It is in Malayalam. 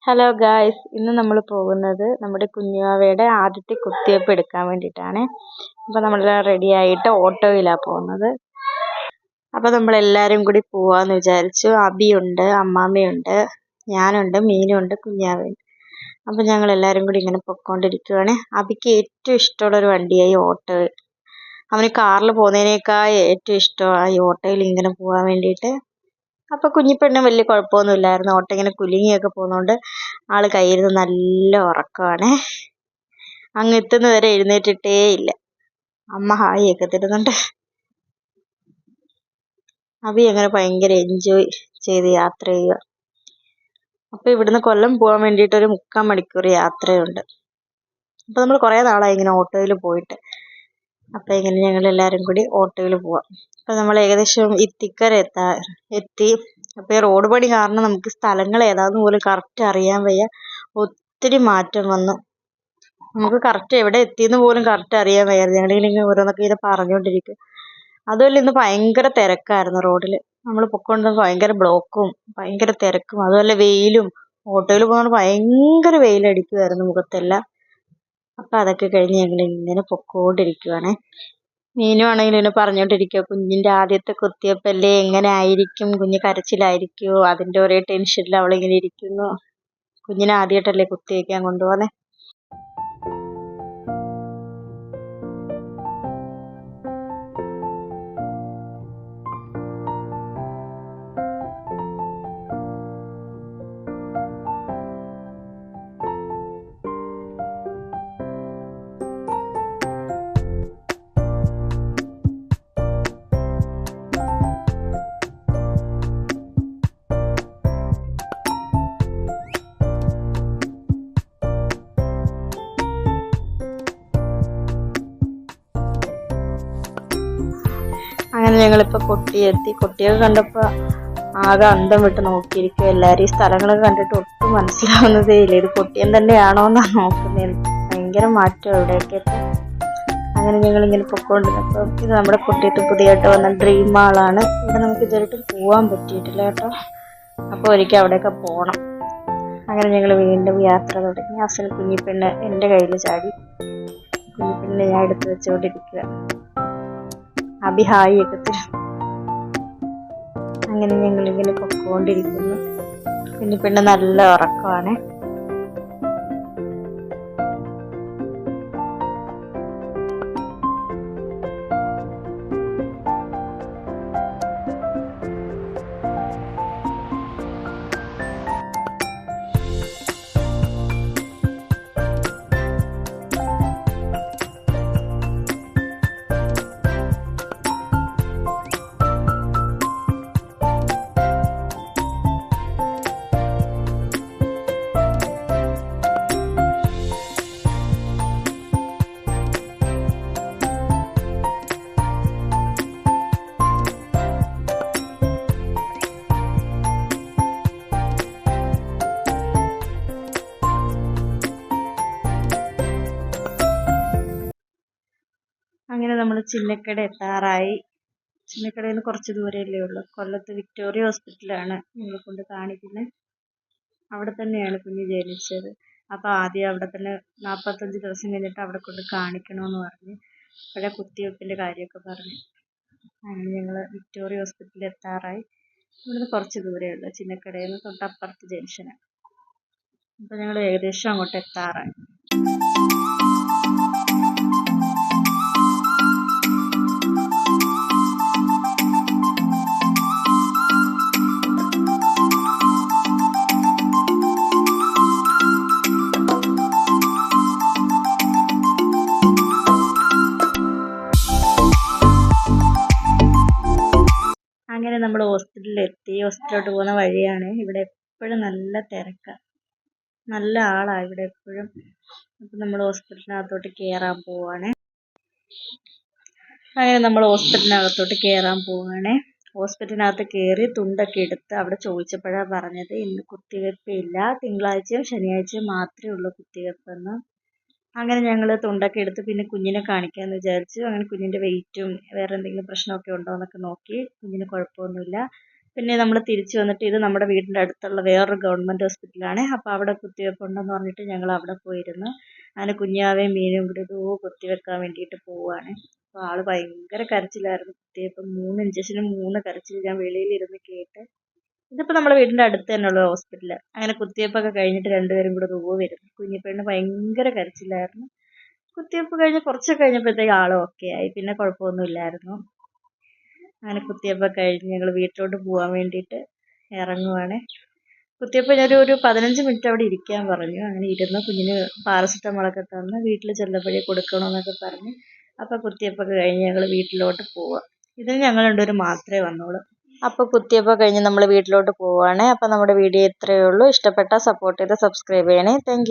ഹലോ ഗായ്സ് ഇന്ന് നമ്മൾ പോകുന്നത് നമ്മുടെ കുഞ്ഞുവാവയുടെ ആദ്യത്തെ കുത്തിവയ്പ്പ് എടുക്കാൻ വേണ്ടിയിട്ടാണ്. അപ്പോൾ നമ്മൾ റെഡി ആയിട്ട് ഓട്ടോയിലാണ് പോകുന്നത്. അപ്പോൾ നമ്മൾ എല്ലാവരും കൂടി പോവാന്ന് വിചാരിച്ചു. അബിയുണ്ട് അമ്മാമ്മയുണ്ട് ഞാനുണ്ട് മീനുണ്ട് കുഞ്ഞാവയുണ്ട്. അപ്പോൾ ഞങ്ങൾ എല്ലാവരും കൂടി ഇങ്ങനെ പൊയ്ക്കൊണ്ടിരിക്കുകയാണ് അബിക്ക് ഏറ്റവും ഇഷ്ടമുള്ളൊരു വണ്ടിയായി ഓട്ടോ. അവന് കാറിൽ പോകുന്നതിനേക്കാൾ ഏറ്റവും ഇഷ്ടമാണ് ഈ ഓട്ടോയിൽ ഇങ്ങനെ പോകാൻ വേണ്ടിയിട്ട്. അപ്പോൾ കുഞ്ഞിപ്പെണ്ണ് വലിയ കുഴപ്പമൊന്നുമില്ലായിരുന്നു. ഓട്ടം ഇങ്ങനെ കുലുങ്ങിയൊക്കെ പോകുന്നതുകൊണ്ട് ആൾ കയ്യിരുന്ന് നല്ല ഉറക്കമാണ് അങ്ങ് എത്തുന്ന വരെ എഴുന്നേറ്റിട്ടേ ഇല്ല. അമ്മ ഹായ് ഒക്കെ തരുന്നുണ്ട് അബി അങ്ങനെ ഭയങ്കര എൻജോയ് ചെയ്ത് യാത്ര ചെയ്യുക അപ്പോൾ ഇവിടുന്ന് കൊല്ലം പോകാൻ വേണ്ടിയിട്ട് ഒരു മുക്കാൽ മണിക്കൂർ യാത്രയുണ്ട്. അപ്പോൾ നമ്മൾ കുറേ നാളായി ഇങ്ങനെ ഓട്ടോയിൽ പോയിട്ട്. അപ്പോൾ ഇങ്ങനെ ഞങ്ങൾ എല്ലാവരും കൂടി ഓട്ടോയിൽ പോവാം. അപ്പോൾ നമ്മൾ ഏകദേശം ഇത്തിക്കര എത്താ എത്തി. അപ്പോൾ ഈ റോഡ് പണി കാരണം നമുക്ക് സ്ഥലങ്ങൾ ഏതാന്ന് പോലും കറക്റ്റ് അറിയാൻ വയ്യ. ഒത്തിരി മാറ്റം വന്നു. നമുക്ക് കറക്റ്റ് എവിടെ എത്തിയെന്ന് പോലും കറക്റ്റ് അറിയാൻ വയ്യായിരുന്നു. ഞങ്ങളിങ്ങനെ ഓരോന്നൊക്കെ ഇങ്ങനെ പറഞ്ഞുകൊണ്ടിരിക്കും അതുമല്ല ഇന്ന് ഭയങ്കര തിരക്കായിരുന്നു റോഡിൽ നമ്മൾ പൊയ്ക്കൊണ്ടിരുന്നത് ഭയങ്കര ബ്ലോക്കും ഭയങ്കര തിരക്കും. അതുമല്ല വെയിലും ഓട്ടോയിൽ പോകുന്നതുകൊണ്ട് ഭയങ്കര വെയിലടിക്കുമായിരുന്നു മുഖത്തെല്ലാം. അപ്പം അതൊക്കെ കഴിഞ്ഞ് ഞങ്ങൾ ഇങ്ങനെ പൊക്കോണ്ടിരിക്കുവാണ്. മീനു ആണെങ്കിലും ഇങ്ങനെ പറഞ്ഞുകൊണ്ടിരിക്കുക കുഞ്ഞിന്റെ ആദ്യത്തെ കുത്തിവെപ്പല്ലേ എങ്ങനെ ആയിരിക്കും? കുഞ്ഞ് കരച്ചിലായിരിക്കുമോ അതിന്റെ ഒരേ ടെൻഷനിൽ അവളിങ്ങനെ ഇരിക്കുന്നു. കുഞ്ഞിനെ ആദ്യമായിട്ടല്ലേ കുത്തിവെക്കാൻ കൊണ്ടുപോകുന്നത് അങ്ങനെ ഞങ്ങളിപ്പോൾ കൊട്ടിയെത്തി കൊട്ടിയൊക്കെ കണ്ടപ്പോൾ ആകെ അന്തം വിട്ട് നോക്കിയിരിക്കുക എല്ലാവരും ഈ സ്ഥലങ്ങളൊക്കെ കണ്ടിട്ട് ഒട്ടും മനസ്സിലാവുന്നതേ ഇല്ല. ഇത് കൊട്ടിയം തന്നെയാണോ എന്നാണ് നോക്കുന്നത് ഭയങ്കര മാറ്റം ഇവിടെയൊക്കെ. അങ്ങനെ ഞങ്ങൾ ഇങ്ങനെ പൊക്കോണ്ടിരുന്നപ്പോൾ ഇത് നമ്മുടെ കുട്ടിയത്ത് പുതിയതായിട്ട് വന്ന ഡ്രീം മാളാണ് ഇവിടെ നമുക്ക് ഇതുവരെയായിട്ട് പോകാൻ പറ്റിയിട്ടില്ല കേട്ടോ. അപ്പോൾ ഒരിക്കൽ അവിടെയൊക്കെ പോകണം അങ്ങനെ ഞങ്ങൾ വീണ്ടും യാത്ര തുടങ്ങി. അവസാനം കുഞ്ഞിപ്പെണ്ണ് എന്റെ കയ്യിൽ ചാടി. കുഞ്ഞിപ്പെണ്ണിനെ ഞാൻ എടുത്ത് വെച്ചുകൊണ്ടിരിക്കുക അബി ഹായ് ഒക്കെ അങ്ങനെ ഞങ്ങളിങ്ങനെ പൊക്കോണ്ടിരിക്കുന്നു. കുഞ്ഞിപ്പെണ്ണ് നല്ല ഉറക്കമാണ് അങ്ങനെ നമ്മൾ ചിന്നക്കട എത്താറായി. ചിന്നക്കടയിൽ നിന്ന് കുറച്ച് ദൂരമല്ലേ ഉള്ളൂ. കൊല്ലത്ത് വിക്ടോറിയ ഹോസ്പിറ്റലാണ് നിങ്ങളെ കൊണ്ട് കാണിക്കുന്നത്. അവിടെ തന്നെയാണ് കുഞ്ഞ് ജനിച്ചത്. അപ്പോൾ ആദ്യം അവിടെ തന്നെ നാൽപ്പത്തഞ്ച് ദിവസം കഴിഞ്ഞിട്ട് അവിടെ കൊണ്ട് കാണിക്കണമെന്ന് പറഞ്ഞ് അവിടെ കുത്തിവെപ്പിന്റെ കാര്യമൊക്കെ പറഞ്ഞു അങ്ങനെ ഞങ്ങൾ വിക്ടോറിയ ഹോസ്പിറ്റലിൽ എത്താറായി. ഇവിടുന്ന് കുറച്ച് ദൂരമേ ഉള്ളൂ. ചിന്നക്കടയിൽ നിന്ന് തൊട്ടപ്പുറത്ത് ജംഗ്ഷനാണ്. അപ്പോൾ ഞങ്ങൾ ഏകദേശം അങ്ങോട്ട് എത്താറായി. നമ്മൾ ഹോസ്പിറ്റലിൽ എത്തി ഹോസ്പിറ്റലിലോട്ട് പോകുന്ന വഴിയാണ് ഇവിടെ എപ്പോഴും നല്ല തിരക്കാണ് നല്ല ആളാണ് ഇവിടെ എപ്പോഴും. അപ്പം നമ്മൾ ഹോസ്പിറ്റലിനകത്തോട്ട് കയറാൻ പോവാണ്. അങ്ങനെ നമ്മൾ ഹോസ്പിറ്റലിനകത്തോട്ട് കയറാൻ പോവാണ്. ഹോസ്പിറ്റലിനകത്ത് കയറി തുണ്ടൊക്കെ എടുത്ത് അവിടെ ചോദിച്ചപ്പോഴാണ് പറഞ്ഞത് ഇന്ന് കുത്തിവെപ്പില്ല തിങ്കളാഴ്ചയും ശനിയാഴ്ചയും മാത്രമേ ഉള്ളൂ കുത്തിവെപ്പെന്ന്. അങ്ങനെ ഞങ്ങൾ തുണ്ടൊക്കെ എടുത്ത് പിന്നെ കുഞ്ഞിനെ കാണിക്കാമെന്ന് വിചാരിച്ചു അങ്ങനെ കുഞ്ഞിന്റെ വെയിറ്റും വേറെ എന്തെങ്കിലും പ്രശ്നമൊക്കെ ഉണ്ടോ എന്നൊക്കെ നോക്കി കുഞ്ഞിന് കുഴപ്പമൊന്നുമില്ല. പിന്നെ നമ്മൾ തിരിച്ചു വന്നിട്ട് ഇത് നമ്മുടെ വീടിന്റെ അടുത്തുള്ള വേറൊരു ഗവൺമെന്റ് ഹോസ്പിറ്റലാണ് അപ്പോൾ അവിടെ കുത്തിവെപ്പ് ഉണ്ടെന്ന് പറഞ്ഞിട്ട് ഞങ്ങൾ അവിടെ പോയിരുന്നു. അങ്ങനെ കുഞ്ഞാവേയും മീനും കൂടി ഇതോ കുത്തിവെക്കാൻ വേണ്ടിയിട്ട് പോവുകയാണ് അപ്പോൾ ആൾ ഭയങ്കര കരച്ചിലായിരുന്നു. കുത്തിവെപ്പ് മൂന്ന് ഇഞ്ചക്ഷനും മൂന്ന് കരച്ചിൽ ഞാൻ വെളിയിലിരുന്ന് കേട്ട് ഇതിപ്പോൾ നമ്മുടെ വീടിന്റെ അടുത്ത് തന്നെയുള്ള ഹോസ്പിറ്റൽ അങ്ങനെ കുത്തിവയ്പ്പൊക്കെ കഴിഞ്ഞിട്ട് രണ്ടുപേരും കൂടെ റൂവ് വരുന്നു. കുഞ്ഞിപ്പെണ്ണ് ഭയങ്കര കരച്ചിലായിരുന്നു. കുത്തിവെപ്പ് കഴിഞ്ഞ് കുറച്ചൊക്കെ കഴിഞ്ഞപ്പോഴത്തേക്ക് ആൾ ഓക്കെ ആയി. പിന്നെ കുഴപ്പമൊന്നുമില്ലായിരുന്നു അങ്ങനെ കുത്തിവെപ്പൊക്കെ കഴിഞ്ഞ് ഞങ്ങൾ വീട്ടിലോട്ട് പോകാൻ വേണ്ടിയിട്ട് ഇറങ്ങുവാണ്. കുത്തിവെപ്പ് ഞാനൊരു ഒരു പതിനഞ്ച് മിനിറ്റ് അവിടെ ഇരിക്കാൻ പറഞ്ഞു. അങ്ങനെ ഇരുന്ന് കുഞ്ഞിന് പാരസെറ്റമോളൊക്കെ തന്ന് വീട്ടിൽ ചെന്നപ്പോഴേ കൊടുക്കണമെന്നൊക്കെ പറഞ്ഞ് അപ്പോൾ കുത്തിയപ്പൊക്കെ കഴിഞ്ഞ് ഞങ്ങൾ വീട്ടിലോട്ട് പോവാം. ഇതിന് ഞങ്ങൾ രണ്ടുപേരും മാത്രമേ വന്നോളൂ. അപ്പോൾ കുത്തിയപ്പോൾ കഴിഞ്ഞ് നമ്മൾ വീട്ടിലോട്ട് പോവുകയാണ് അപ്പോൾ നമ്മുടെ വീഡിയോ ഇത്രയേ ഉള്ളൂ. ഇഷ്ടപ്പെട്ടാൽ സപ്പോർട്ട് ചെയ്ത് സബ്സ്ക്രൈബ് ചെയ്യണേ. താങ്ക്